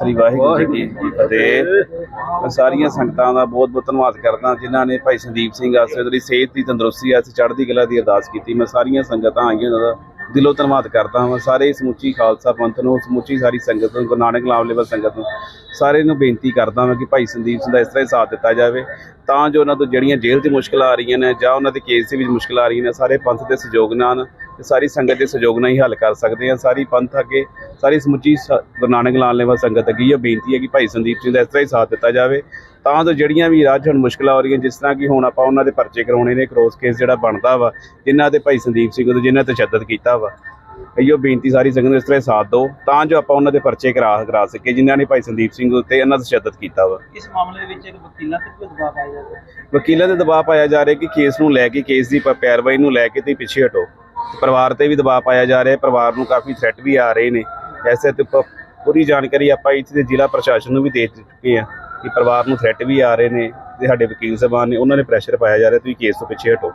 ਸ੍ਰੀ ਵਾਹਿਗੁਰੂ ਜੀ ਕੀ ਫਤਿਹ। ਮੈਂ ਸਾਰੀਆਂ ਸੰਗਤਾਂ ਦਾ ਬਹੁਤ ਬਹੁਤ ਧੰਨਵਾਦ ਕਰਦਾ, ਜਿਨ੍ਹਾਂ ਨੇ ਭਾਈ ਸੰਦੀਪ ਸਿੰਘ ਆਸਰੇ ਉਹਦੀ ਸਿਹਤ ਦੀ ਤੰਦਰੁਸਤੀ ਆਸਰੇ ਚੜ੍ਹਦੀ ਕਲਾ ਦੀ ਅਰਦਾਸ ਕੀਤੀ। ਮੈਂ ਸਾਰੀਆਂ ਸੰਗਤਾਂ ਆਈਆਂ, ਉਹਨਾਂ ਦਾ ਦਿਲੋਂ ਧੰਨਵਾਦ ਕਰਦਾ ਹਾਂ। ਸਾਰੇ ਸਮੁੱਚੀ ਖਾਲਸਾ ਪੰਥ ਨੂੰ, ਸਮੁੱਚੀ ਸਾਰੀ ਸੰਗਤ ਨੂੰ, ਗੁਰੂ ਨਾਨਕ ਲਾਵ ਸੰਗਤ ਨੂੰ ਸਾਰੇ ਨੂੰ ਬੇਨਤੀ ਕਰਦਾ ਹਾਂ ਕਿ ਭਾਈ ਸੰਦੀਪ ਸਿੰਘ ਦਾ ਇਸ ਤਰ੍ਹਾਂ ਹੀ ਸਾਥ ਦਿੱਤਾ ਜਾਵੇ। ਤਾਂ ਜੋ ਉਹਨਾਂ ਤੋਂ ਜਿਹੜੀਆਂ ਜੇਲ੍ਹ 'ਚ ਮੁਸ਼ਕਲਾਂ ਆ ਰਹੀਆਂ ਨੇ ਜਾਂ ਉਹਨਾਂ ਦੇ ਕੇਸ ਦੇ ਵਿੱਚ ਮੁਸ਼ਕਲਾਂ ਆ ਰਹੀਆਂ ਨੇ, ਸਾਰੇ ਪੰਥ ਦੇ ਸਹਿਯੋਗ ਨਾਲ ਤੇ ਸਾਰੀ ਸੰਗਤ ਦੇ ਸਹਿਯੋਗ ਨਾਲ ਹੀ ਹੱਲ ਕਰ ਸਕਦੇ ਹਾਂ। ਸਾਰੀ ਪੰਥ ਅੱਗੇ ਸਾਰੀ ਸਮੁੱਚੀ ਗੁਰੂ ਨਾਨਕ ਲਾਲ ਲੈਵਾ ਸੰਗਤ ਅੱਗੇ ਇਹ ਬੇਨਤੀ ਹੈ ਕਿ ਭਾਈ ਸੰਦੀਪ ਸਿੰਘ ਦਾ ਇਸ ਤਰ੍ਹਾਂ ਹੀ ਸਾਥ ਦਿੱਤਾ ਜਾਵੇ। ਤਾਂ ਜੋ ਜਿਹੜੀਆਂ ਵੀ ਰਾਜ ਹੁਣ ਮੁਸ਼ਕਲਾਂ ਆ ਰਹੀਆਂ ਜਿਸ ਤਰ੍ਹਾਂ ਕਿ ਹੁਣ ਆਪਾਂ ਉਹਨਾਂ ਦੇ ਪਰਚੇ ਕਰਾਉਣੇ ਨੇ ਕ੍ਰੋਸ ਕੇਸ ਜਿਹੜਾ ਬਣਦਾ ਵਾ ਜਿਨ੍ਹਾਂ ਤੇ ਭਾਈ ਸੰਦੀਪ ਸਿੰਘ ਤੋਂ ਜਿਨ੍ਹਾਂ ਤੇ ਤਸ਼ੱਦਦ ਕੀਤਾ ਵਾ। ਇਹੋ ਬੇਨਤੀ ਸਾਰੀ ਸੰਗਤ ਨੂੰ ਇਸ ਤਰ੍ਹਾਂ ਸਾਥ ਦਿਓ ਤਾਂ ਜੋ ਆਪਾਂ ਉਹਨਾਂ ਦੇ ਪਰਚੇ ਕਰਾ ਕਰਾ ਸਕੀਏ ਜਿਨ੍ਹਾਂ ਨੇ ਭਾਈ ਸੰਦੀਪ ਸਿੰਘ ਉੱਤੇ ਇਹਨਾਂ ਤਸ਼ੱਦਦ ਕੀਤਾ ਵਾ। ਇਸ ਮਾਮਲੇ ਵਿੱਚ ਇੱਕ ਵਕੀਲਾਂ ਤੇ ਕੋਈ ਦਬਾਅ ਪਾਇਆ ਜਾਂਦਾ ਹੈ? ਵਕੀਲਾਂ ਦੇ ਦਬਾਅ ਪਾਇਆ ਜਾ ਰਿਹਾ ਕਿ ਕੇਸ ਨੂੰ ਲੈ ਕੇ ਕੇਸ ਦੀ ਪੈਰਵਾਈ ਨੂੰ ਲੈ ਕੇ ਤੇ ਪਿੱਛੇ ਹਟੋ। ਤੇ ਪਰਿਵਾਰ ਤੇ ਵੀ ਦਬਾਅ ਪਾਇਆ ਜਾ ਰਿਹਾ ਪਰਿਵਾਰ ਨੂੰ ਕਾਫੀ ਥ੍ਰੈਟ ਵੀ ਆ ਰਹੇ ਨੇ। ਐਸੇ ਤੇ ਪੂਰੀ ਜਾਣਕਾਰੀ ਆਪਾਂ ਇੱਥੇ ਦੇ ਜ਼ਿਲ੍ਹਾ ਪ੍ਰਸ਼ਾਸਨ ਨੂੰ ਵੀ ਦੇ ਚੁੱਕੇ ਆ ਕਿ ਪਰਿਵਾਰ ਨੂੰ ਥ੍ਰੈਟ ਵੀ ਆ ਰਹੇ ਨੇ ਤੇ ਸਾਡੇ ਵਕੀਲ ਸਾਹਿਬਾਨ ਨੇ, ਉਹਨਾਂ ਨੇ ਪ੍ਰੈਸ਼ਰ ਪਾਇਆ ਜਾ ਰਿਹਾ, ਤੁਸੀਂ ਕੇਸ ਤੋਂ ਪਿੱਛੇ ਹਟੋ।